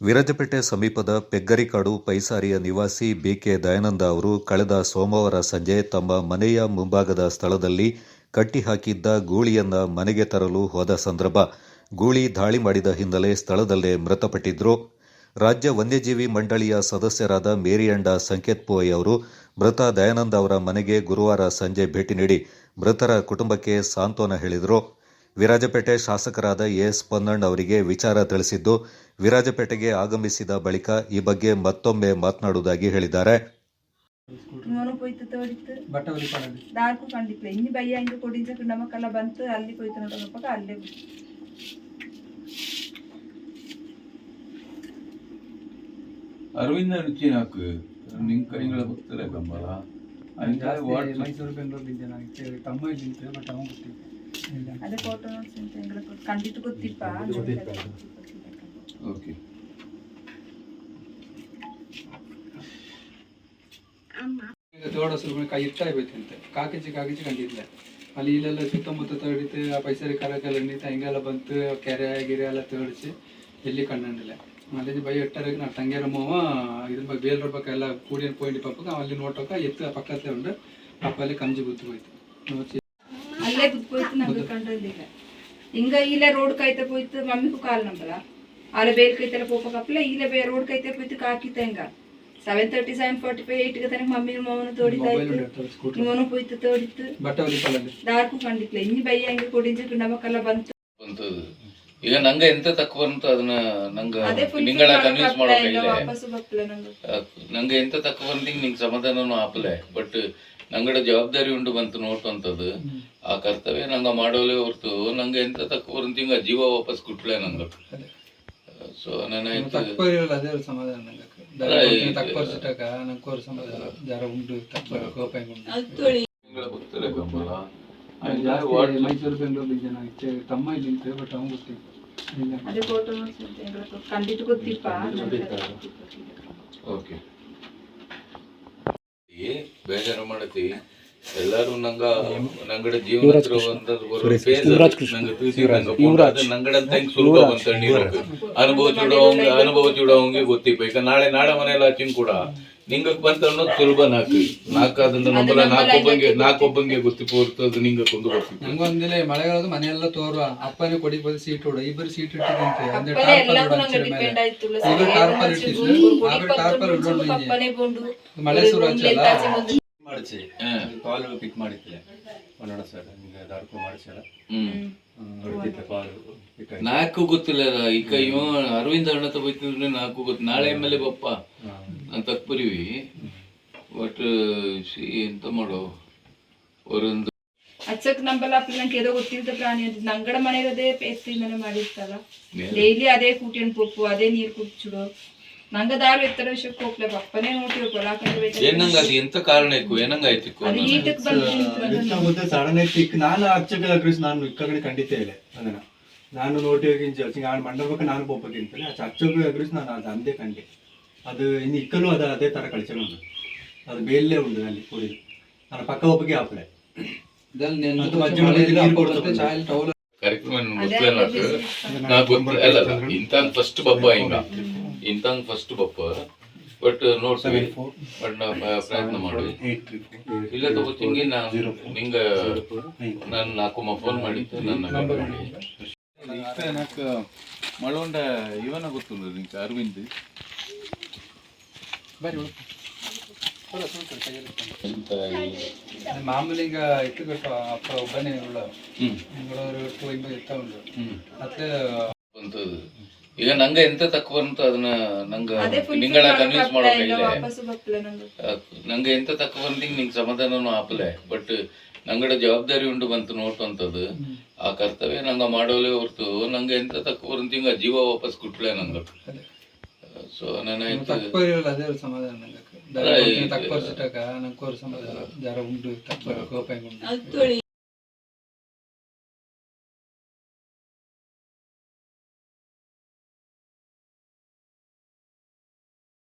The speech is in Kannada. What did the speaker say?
ವಿರಾಜಪೇಟೆ ಸಮೀಪದ ಪೆಗ್ಗರಿಕಾಡು ಪೈಸಾರಿಯ ನಿವಾಸಿ ಬಿಕೆ ದಯಾನಂದ ಅವರು ಕಳೆದ ಸೋಮವಾರ ಸಂಜೆ ತಮ್ಮ ಮನೆಯ ಮುಂಭಾಗದ ಸ್ಥಳದಲ್ಲಿ ಕಟ್ಟಿಹಾಕಿದ್ದ ಗೂಳಿಯನ್ನ ಮನೆಗೆ ತರಲು ಹೋದ ಸಂದರ್ಭ. ಗೂಳಿ ದಾಳಿ ಮಾಡಿದ ಹಿನ್ನೆಲೆ ಸ್ಥಳದಲ್ಲೇ ಮೃತಪಟ್ಟಿದ್ರು. ರಾಜ್ಯ ವನ್ಯಜೀವಿ ಮಂಡಳಿಯ ಸದಸ್ಯರಾದ ಮೇರಿಯಂಡ ಸಂಕೇತ್ ಪೋಯ್ ಅವರು ಮೃತ ದಯಾನಂದ ಅವರ ಮನೆಗೆ ಗುರುವಾರ ಸಂಜೆ ಭೇಟಿ ನೀಡಿ ಮೃತರ ಕುಟುಂಬಕ್ಕೆ ಸಾಂತ್ವನ ಹೇಳಿದರು. ವಿರಾಜಪೇಟೆ ಶಾಸಕರಾದ ಎಸ್ ಪೊನ್ನಣ್ಣ ಅವರಿಗೆ ವಿಚಾರ ತಿಳಿಸಿದ್ದು ವಿರಾಜಪೇಟೆಗೆ ಆಗಮಿಸಿದ ಬಳಿಕ ಈ ಬಗ್ಗೆ ಮತ್ತೊಮ್ಮೆ ಮಾತನಾಡುವುದಾಗಿ ಹೇಳಿದ್ದಾರೆ. ಮನು ಪೋಯ್ತು ತೋಡಿತ್ತು ದಾರ್ಕು ಕಂಡಿತ್ಲೆ ಇನ್ನು ಬಯ್ಯ ಹಿಂಗೆ ಕೊಡಿಂಚಕ್ಕೆ ನಮಕ್ಕೆಲ್ಲ ಬಂತು. ಅಲ್ಲಿ ಪೋಯ್ತು ಅರವಿಂದ ನಾಕು ಗಂಬಲ ಮೈಸೂರು ಬೆಂಗಳೂರು ಇದ್ದೆ ನಾನು ತಮ್ಮ ಇಲ್ಲಿ ಬಟ್ ಅವನು ಇಲ್ಲ ಅದೇ ಫೋಟೋ ನೋಡ್ಸಿ ಅಂತ ಹೆಂಗೆಲ್ಲ ಕೊಟ್ಟು ಕಂಡಿಟ್ಟು ಗೊತ್ತಿಪ್ಪ ಓಕೆ ಈಗ ತೋಡ ಸುರುಮೆ ಕೈ ಇಟ್ಟ ಹೋಯ್ತಂತೆ ಕಾಕಿಚಿ ಕಾಕಿಚಿ ಕಂಡಿದ್ಲೆ ಅಲ್ಲಿ ಇಲ್ಲೆಲ್ಲ ಸುತ್ತಮುತ್ತ ತೋಡಿತು ಆ ಪೈಸರಿ ಕರಕಲ್ಲ ನಿಂತ ಹಿಂಗೆಲ್ಲ ಬಂತು ಕೆರೆ ಗಿರೆ ಎಲ್ಲ ತೋಡಿಸಿ ಎಲ್ಲಿ ಕಂಡಿಲ್ಲ ಅಲ್ಲಿ ಬೈ ಎಟ್ಟರಿಗೆ ನಾ ತಂಗ್ಯಾರ ಮಾವ ಇದ್ರ ಬಗ್ಗೆ ಬೇಲ್ರ ಬಗ್ಗೆ ಎಲ್ಲ ಕೂಡಿನ ಪೋಯಿಂಟ್ ಪಪ್ಪಗೆ ಅಲ್ಲಿ ನೋಟಕ್ಕ ಎತ್ತು ಪಕ್ಕದ ಉಂಡು ಅಪ್ಪಲ್ಲಿ ಕಂಜಿ ಗುದ್ದು ಹೋಯ್ತು ನೋಚಿ ಅಲ್ಲೇ ಕುತ್ಕೋಯ್ತು ನಮ್ಗೆ ಕಂಡಿಲ್ಲ ಹಿಂಗ ಇಲ್ಲೇ ರೋಡ್ ಕೈತೆ ಪೋಯ್ತು ಮಮ್ಮಿಗೂ ಕಾಲ್ ನಂಬಲ್ಲ. ಅಲ್ಲ ಬೇರೆ ಕೈತೆಲ್ಲ ಪೋಪಕಪ್ಪಲ ಇಲ್ಲೇ ಬೇ ರೋಡ್ ಕೈತೆ ಹೋಯ್ತು ಹಾಕಿತ್ತ ಹಿಂಗ. Seven thirty seven forty five ಏಟ್ಗೆ ತನಕ ಮಮ್ಮಿ ಮಾವನ ತೋಡಿತಾ ಇತ್ತು ಇವನು ಪೋಯ್ತು ತೋಡಿತ್ತು. ದಾರ್ಕು ಕಂಡಿತ್ಲೆ ಇನ್ನಿ ಬೈ ಹಂಗೆ ಕೊಡಿಂಚಕ್ಕೆ ನಮಕ್ಕೆಲ್ಲ ಬಂತು. ಈಗ ನಂಗ ಎಂತ ತಕ್ಕ ಬಂತ ಅದನ್ನ ನಂಗ ನಿಂಗಳ ಕನ್ವಿನ್ಸ್ ಮಾಡೋಕೆ ನಂಗೆ. ನಂಗ ಎಂತ ತಕ್ಕ ಬಂದಿಂಗ್ ನಿಂಗೆ ಸಮಾಧಾನನು ಆಪಲೆ ಬಟ್ ನಂಗಡ ಜವಾಬ್ದಾರಿ ಉಂಡು ಬಂತು ನೋಟು ಅಂತದು ಆ ಕರ್ತವ್ಯ ನಂಗ ಮಾಡೋಲೇ ಹೊರ್ತು. ನಂಗೆ ಎಂತ ತಕ್ಕ ಹಿಂಗ ಜೀವ ವಾಪಸ್ ಕೊಟ್ಲೆ ನಂಗ. ಸೊ ಜಾಸ್ತಿ ಮೈಸೂರು ಬೆಂಗಳೂರು ತಮ್ಮ ಇದ್ದಿತ್ತು ಬಟ್ ಅವ್ನು ಗೊತ್ತಿಲ್ಲ. ಇಲ್ಲ ಅದೇ ಫೋಟೋ ಅಂತ ಹೆಂಗೆಲ್ಲ ಕೊಟ್ಟು ಕಂಡಿಟ್ಟು ಗೊತ್ತಿಪ್ಪ ಓಕೆ ಬೇಜಾರು ಮಾಡತಿ ಎಲ್ಲಾರು ನಂಗ ನಂಗಡ ಜೀವನ ನಂಗಡಂತ ಹೆಂಗ್ ಸುಲಭ ಅಂತ ಅನುಭವ ಚೂಡೋಂಗೆ ಅನುಭವ ಚೂಡವಂಗೆ ಗೊತ್ತಿಪ್ಪ. ಈಗ ನಾಳೆ ನಾಳೆ ಮನೆಯಲ್ಲಿ ಹಚ್ಚಿನ ಕೂಡ ನಿಂಗ ಬಂತ ಅನ್ನೋದು ಸುಲಭ ನಾಕಿ ನಾಲ್ಕು ಅದನ್ನ ನಂಬಲ ನಾಲ್ಕೊಬ್ಬಂಗೆ ನಾಲ್ಕೊಬ್ಬಂಗೆ ನಾಕ್ ಹೊರ್ತು ಅದು ನಿಂಗ ಕೊಂದು ಗೊತ್ತಿತ್ತು ನಂಗೊಂದಿಲ್ಲ ಮಳೆಗಾಲದ ಮನೆಯೆಲ್ಲ ತೋರುವ ಅಪ್ಪನೇ ಕೊಡಿ ಬಂದು ಸೀಟ್ ಹೊಡ ಇಬ್ಬರು ಸೀಟ್ ಇಟ್ಟಿದಂತೆ ಅಂದ್ರೆ ಟಾರ್ಪರ್ ಟಾರ್ಪಲ್ ಇಟ್ಟಿದ್ರು ಟಾರ್ಪಲ್ ಪಪ್ಪನೇ ಬೋಂಡು ಮಳೆ ಸುರು ಹಚ್ಚಲ್ಲ ಮಾಡಿಸಿ ಕಾಲ್ ಪಿಕ್ ಮಾಡಿದ್ದೆ. ಕನ್ನಡ ಸರ್ ನಿಮಗೆ ಅದಕ್ಕೂ ಮಾಡಿಸಲ್ಲ ಹ್ಮ್. ಹೊಡಿತಿದ್ದೆ ಕಾಲ್ ಪಿಕ್ ಆಯ್ತು ನಾಲ್ಕು ಗೊತ್ತಿಲ್ಲ ಈಗ ಇವ ಅರವಿಂದ ಅಣ್ಣ ತಗೋತಿದ್ರೆ ನಾಲ್ಕು ಗೊತ್ತು. ನಾಳೆ ಮೇಲೆ ಬಪ್ಪ ನಾನು ತಕ್ಬರಿವಿ. ಬಟ್ ಸಿ ಎಂತ ಮಾಡು? ಅವರೊಂದು ಅಚ್ಚಕ್ ನಂಬಲ್ಲ ಅಪ್ಪ ನಂಗೆ ಏದೋ ಗೊತ್ತಿಲ್ಲದ ಪ್ರಾಣಿ ಅಂತ. ನಂಗಡ ಮನೆಯದೇ ಮನೆ ಮಾಡಿರ್ತಾರ ಡೈಲಿ ಅದೇ ಕೂಟಿಯನ್ ಪೊಪ್ಪು ಅದೇ ನೀರ್ ಕುಡ್ಚುಡು. ಏನಂಗ ಅದು ಎಂತ ಕಾರಣ ಇಕ್ಕು? ಏನಂಗ ಆಯ್ತು ನಾನು ಅಚ್ಚಗಳ ನಾನು ಇಕ್ಕಗಡೆ ಖಂಡಿತ ಇಲ್ಲ ನಾನು ನೋಟಿಯೋಗಿಂಚ ಚಿಂಗ ಆಡ್ ಮಂಡಪಕ್ಕೆ ನಾನು ಹೋಗ್ಬೇಕಿಂತಾನೆ ಅಚ್ಚ ಅಚ್ಚಗಳು ನಾನು ಅದು ಅಂದೇ ಕಂಡೆ. ಅದು ಇನ್ನು ಇಕ್ಕಲು ಅದ ಅದೇ ತರ ಕಳಿಸೋಣ ಅದು ಬೇಲೇ ಉಂಟು ಅಲ್ಲಿ ಕೂಡಿ ನಾನು ಪಕ್ಕ ಒಬ್ಬಗೆ ಹಾಪಲೆ ಕಾರ್ಯಕ್ರಮ ಇಂತ ಫಸ್ಟ್ ಬಬ್ಬ ಹಿಂಗ ಇಂತಂಗ್ ಫಸ್ಟ್ ಬಪ್ಪ ಬಟ್ ನೋಡ್ತೀವಿ ಬಟ್ ನಾವು ಪ್ರಯತ್ನ ಮಾಡಿ. ಇಲ್ಲ ತಗೋತೀನಿ ನಾನು ನಿಂಗೆ ನಾನು ನಾಲ್ಕೊಮ್ಮ ಫೋನ್ ಮಾಡಿದ್ದು ನನ್ನ ನಂಬರ್ ಮಾಡಿ. ಇಷ್ಟ ಮಳೊಂಡ ಇವನ ಗೊತ್ತುಂಟು ನಿಂಗೆ ಅರವಿಂದ್? ಬರಿ ಮಾಮೂಲಿ ಈಗ ಇಟ್ಟಬೇಕು ಅಪ್ಪ ಒಬ್ಬನೇ ಉಳ್ಳ. ಹ್ಞೂ ಇರ್ತಾ ಉಂಟು. ಮತ್ತೆ ಈಗ ನಂಗೆ ಎಂತ ತಕ್ಕ ಅಂತ ಅದನ್ನ ನಂಗ ನಿಂಗಳ ಕನ್ವಿನ್ಸ್ ಮಾಡೋ ಕೈಲೆ ವಾಪಸ್ ಬಪ್ಪಲೆ ನಂಗೆ. ನಂಗೆ ಎಂತ ತಕ್ಕ ಅಂತ ನಿಂಗೆ ಸಮಾಧಾನನು ಆಪಲೆ ಬಟ್ ನಂಗಡ ಜವಾಬ್ದಾರಿ ಉಂಡು ಬಂತು ನೋಟು ಅಂತದು ಆ ಕರ್ತವ್ಯ ನಂಗ ಮಾಡೋಲೆ ಹೊರ್ತು ನಂಗೆ ಎಂತ ತಕ್ಕ ಹಿಂಗ ಜೀವ ವಾಪಸ್ ಕೊಟ್ಲೆ ನಂಗ. ಸೊ ನನಗೆ ತಕ್ಕೋರಿರಲ್ಲ ಅದೇ ಒಂದು ಸಮಾಧಾನ